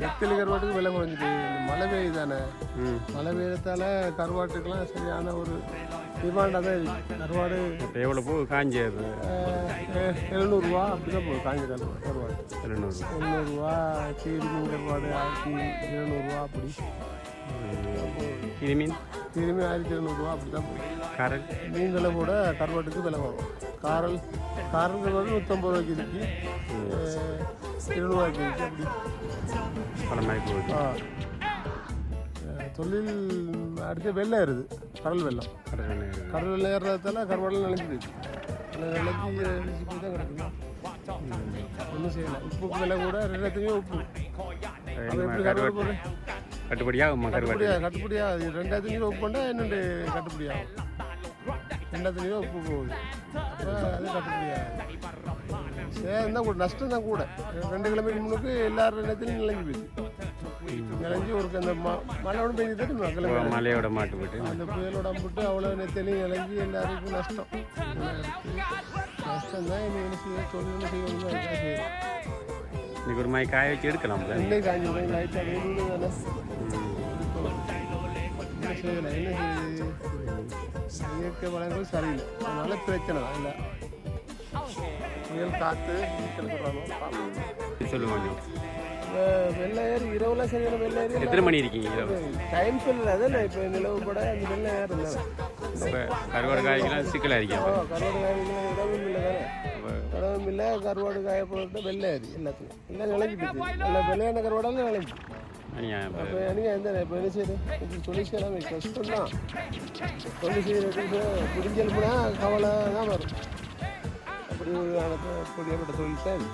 நெத்தலி கருவாட்டுக்கு விலை குறைஞ்சிது இந்த மழை பெய்யுது தானே? மழை பெய்யறதால கருவாட்டுக்கெல்லாம் சரியான ஒரு டிமாண்டாக தான் இருக்கு. கருவாடு இப்போ எவ்வளோ பூ காஞ்சது அஹ், எழுநூறுவா அப்படி தான் போகுது. காஞ்ச கருவாடு கருவாடு. எழுநூறு எழுநூறுவா கீரி மீன் கருவாடு ஆயிரத்தி எழுநூறுவா அப்படி. இது மீன் திரும்பி ஆயிரத்தி எழுநூறுவா அப்படி தான் போகுது. காரல் மீன் விலை கூட கருவாட்டுக்கு விலை வரும். காரல் காரல் கருவாடு நூற்றம்பது ரூபாய்க்கு இருக்கு. இருநூறுவாய்க்கு இருக்கு. அப்படி. ஆ. தொழில் அடுத்து வெள்ளம் ஏறுது. கடல் வெள்ளம். கடல் வெள்ளம் ஏறுறதால கருவாடெல்லாம் நினைஞ்சு நினைச்சி போய் தான் கிடக்குது. ஒன்றும் செய்யலை. உப்புக்கு விலை கூட ரெண்டாயிரத்தையும் உப்பு. அது எப்படி கருவாடு போடுறேன் கட்டுப்படியாகுமா கருவாடு கட்டுப்படியா கட்டுப்படியா. அது ரெண்டாயிரத்தி உப்பு பண்ணால் என்னென்று கட்டுப்படியாகும். ரூபா உப்பு போகுது அப்போ அது தான் கூட நஷ்டம் தான் கூட. ரெண்டு கிலோமீட்டர் முன்னுக்கு எல்லாரும் ரெண்டாயிரத்தையும் நிலங்கி போயிடுச்சு நிலஞ்சி ஒரு அந்த ம- மழை ஒன்று பெய்யுது மலையோட மாட்டு போட்டு. அந்த புயலோட அம்பிட்டு அவ்வளோ நெத்தலையும் நிலஞ்சி எல்லாருக்கும் நஷ்டம். நஷ்டம் தான் என்ன செய்ய தொழில் இன்னைக்கு ஒரு மாதிரி காய வச்சு லைட்டாக தானே. என்ன செய்யுது இயற்கை வளங்கள் சரியில்லை. அதனால பிரச்சனை தான் இல்லை. புயல் காற்று கிளம்புறாங்க சொல்லுங்க. கொஞ்சம் வெள்ளை ஏறி இரவுலாம் சரியான வெள்ளை ஏறி எத்தனை மணி இருக்கீங்க இரவு? டைம் சொல்லல அதான் இப்போ நிலவு கூட அந்த வெள்ளை ஏறி இருந்தாங்க இப்போ கருவாடு காய்க்கெல்லாம் சிக்கலாக இருக்கேன் ஓ கருவாடு காய்கறிலாம் இடமும் இல்லை தானே இடமும் இல்லை கருவாடு காய போட்டு வெள்ளை ஏறி எல்லாத்துக்கும். எல்லாம் போச்சு எல்லாம் வெள்ளையான கருவாடெல்லாம் அநியாயம் அப்போ எனக்கு எந்த இப்போ என்ன செய்யுது? இது கஷ்டம் தான் தொழில் செய்யறதுக்கு கவலை தான் வரும். அப்படி ஒரு புரியப்பட்ட தொழில் தான்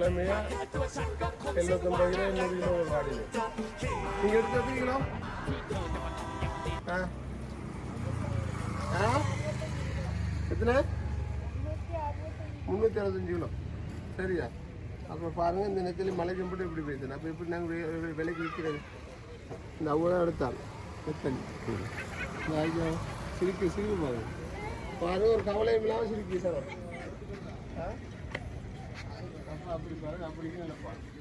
கிழமையா எழுநூத்தம்பது கிலோ எண்ணூறு கிலோ ஒரு காடியில் நீங்கள் எடுத்து எத்தனை கிலோ ஆ? ஆ? எத்தனை? முந்நூற்றி அறுபத்தஞ்சு கிலோ. சரியா? அப்புறம் பாருங்கள் இந்த நெத்திலி மலைக்கு போட்டு இப்படி போயிடுது அப்போ எப்படி நாங்கள் விலைக்கு விற்கிறது? இந்த அவ்வளோ எடுத்தால். எடுத்தாங்க நெத்தலி இந்த சிரிப்பு சிரிப்பு பாருங்க. பாருங்க ஒரு கவலையும் இல்லாமல் சிரிப்பு சார் ஆ அப்ப பாருங்க அப்படி நினைப்பாங்க